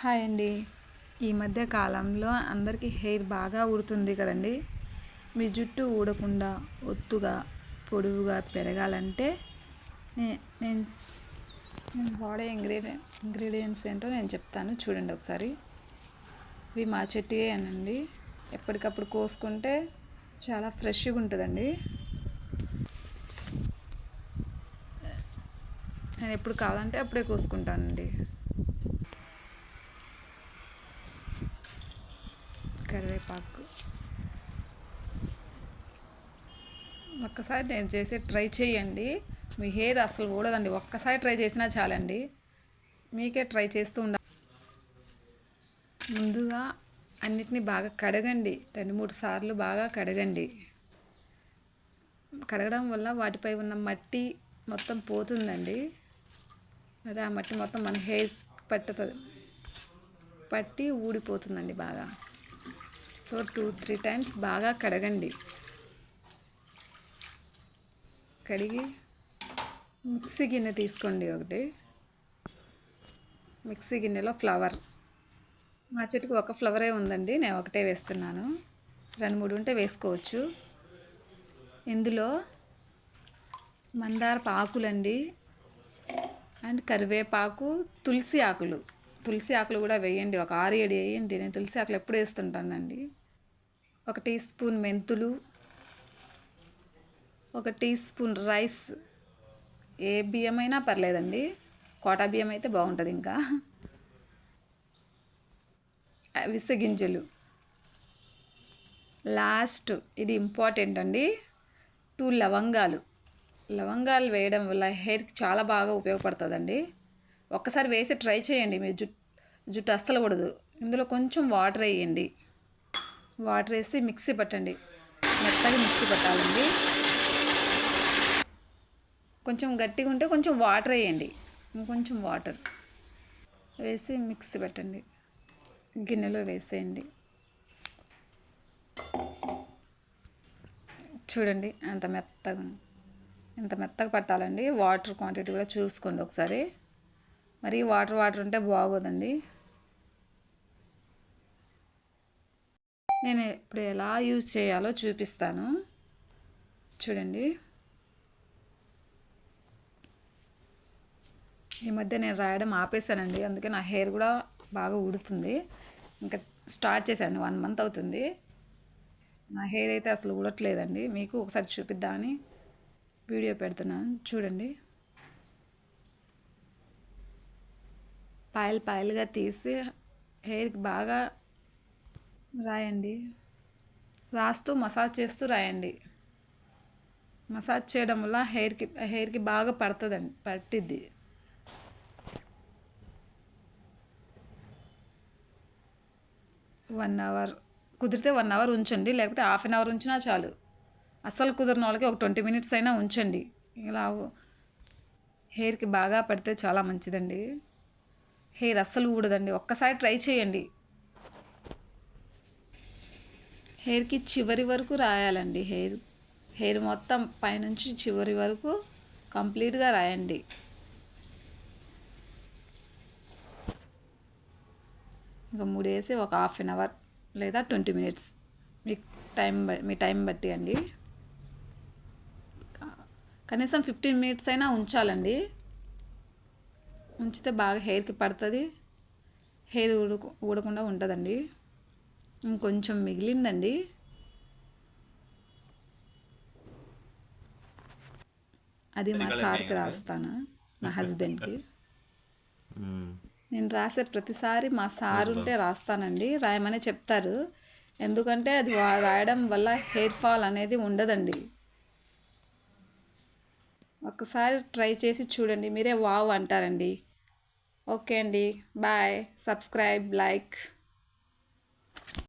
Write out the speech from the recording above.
Hi అండి. ఈ మధ్య కాలంలో అందరికీ హెయిర్ బాగా ఊడుతుంది కదండి. మీ జుట్టు ఊడకుండా ఒత్తుగా పొడవుగా పెరగాలంటే నే- నేను నేను వాడే ఇంగ్రీడియం ఇంగ్రీడియంట్స్ ఏంటో నేను చెప్తాను చూడండి ఒకసారి. ఇవి మా చెట్టుయే అనండి. ఎప్పటికప్పుడు కోసుకుంటే చాలా ఫ్రెష్గా ఉంటుందండి. నేను ఎప్పుడు కావాలంటే అప్పుడే కోసుకుంటానండి. కరివేపాకు. ఒక్కసారి నేను చేసి ట్రై చేయండి. మీ హెయిర్ అసలు ఊడదండి. ఒక్కసారి ట్రై చేసినా చాలండి. మీకే ట్రై చేస్తూ ఉండాలి ముందుగా అన్నిటినీ బాగా కడగండి. రెండు మూడు సార్లు బాగా కడగండి. కడగడం వల్ల వాటిపై ఉన్న మట్టి మొత్తం పోతుందండి. అదే ఆ మట్టి మొత్తం మన హెయిర్ పట్టుతుంది. పట్టి ఊడిపోతుందండి బాగా. సో టూ త్రీ టైమ్స్ బాగా కడగండి. కడిగి మిక్సీ గిన్నె తీసుకోండి ఒకటి. మిక్సీ గిన్నెలో ఫ్లవర్. మా చెట్టుకు ఒక ఫ్లవరే ఉందండి నేను ఒకటే వేస్తున్నాను. రెండు మూడు ఉంటే వేసుకోవచ్చు. ఇందులో మందారపు ఆకులండి అండ్ కరివేపాకు తులసి ఆకులు. తులసి ఆకులు కూడా వేయండి ఒక ఆరు ఏడు వేయండి. నేను తులసి ఆకులు ఎప్పుడు వేస్తుంటానండి. ఒక టీ స్పూన్ మెంతులు ఒక టీ స్పూన్ రైస్. ఏ బియ్యం అయినా పర్లేదండి. కోటా బియ్యం అయితే బాగుంటుంది ఇంకా. అవిసె గింజలు. లాస్ట్ ఇది ఇంపార్టెంట్ అండి. టూ లవంగాలు. లవంగాలు వేయడం వల్ల హెయిర్కి చాలా బాగా ఉపయోగపడుతుందండి. ఒక్కసారి వేసి ట్రై చేయండి. మీ జుట్టు జుట్టు అస్సలు కూడదు ఇందులో కొంచెం వాటర్ వేయండి. వాటర్ వేసి మిక్సీ పట్టండి. మెత్తగా మిక్సీ పట్టాలండి. కొంచెం గట్టిగా ఉంటే కొంచెం వాటర్ వేయండి. ఇంకొంచెం వాటర్ వేసి మిక్సీ పెట్టండి. గిన్నెలో వేసేయండి. చూడండి ఎంత మెత్తగా ఇంత ఎంత మెత్తగా పట్టాలండి. వాటర్ క్వాంటిటీ కూడా చూసుకోండి ఒకసారి. మరి వాటర్ వాటర్ ఉంటే బాగోదండి. నేను ఇప్పుడు ఎలా యూజ్ చేయాలో చూపిస్తాను. చూడండి. ఈ మధ్య నేను రాయడం ఆపేసానండి. అందుకే నా హెయిర్ కూడా బాగా ఊడుతుంది. ఇంకా స్టార్ట్ చేశాను. వన్ మంత్ అవుతుంది. నా హెయిర్ అయితే అసలు ఊడట్లేదండి. మీకు ఒకసారి చూపిద్దామని వీడియో పెడుతున్నాను. చూడండి. పాయలు పాయలుగా తీసి హెయిర్కి బాగా రాయండి. రాస్తూ మసాజ్ చేస్తూ రాయండి. మసాజ్ చేయడం వల్ల హెయిర్కి హెయిర్కి బాగా పడుతుందండి పట్టిద్ది. వన్ అవర్ కుదిరితే వన్ అవర్ ఉంచండి లేకపోతే హాఫ్ అన్ అవర్ ఉంచినా చాలు. అస్సలు కుదిరిన వాళ్ళకి ఒక ట్వంటీ మినిట్స్ అయినా ఉంచండి. ఇలా హెయిర్కి బాగా పడితే చాలా మంచిదండి. హెయిర్ అస్సలు ఊడదండి. ఒక్కసారి ట్రై చేయండి. హెయిర్కి చివరి వరకు రాయాలండి. హెయిర్ హెయిర్ మొత్తం పైనుంచి చివరి వరకు కంప్లీట్గా రాయండి. ఇంకా మూడు వేసి ఒక హాఫ్ అన్ అవర్ లేదా ట్వంటీ మినిట్స్. మీ టైం మీ టైం బట్టి అండి. కనీసం ఫిఫ్టీన్ మినిట్స్ అయినా ఉంచాలండి. ఉంచితే బాగా హెయిర్కి పడుతుంది. హెయిర్ ఊడకు ఊడకుండా ఉంటుందండి. ఇంకొంచెం మిగిలిందండి. అది మా సార్కి రాస్తాను? మా హస్బెండ్కి. నేను రాసే ప్రతిసారి మా సార్ ఉంటే రాస్తానండి. రాయమని చెప్తారు. ఎందుకంటే అది రాయడం వల్ల హెయిర్ ఫాల్ అనేది ఉండదండి. ఒకసారి ట్రై చేసి చూడండి. మీరే వావ్ అంటారండి. ఓకే అండి. బాయ్. Subscribe like.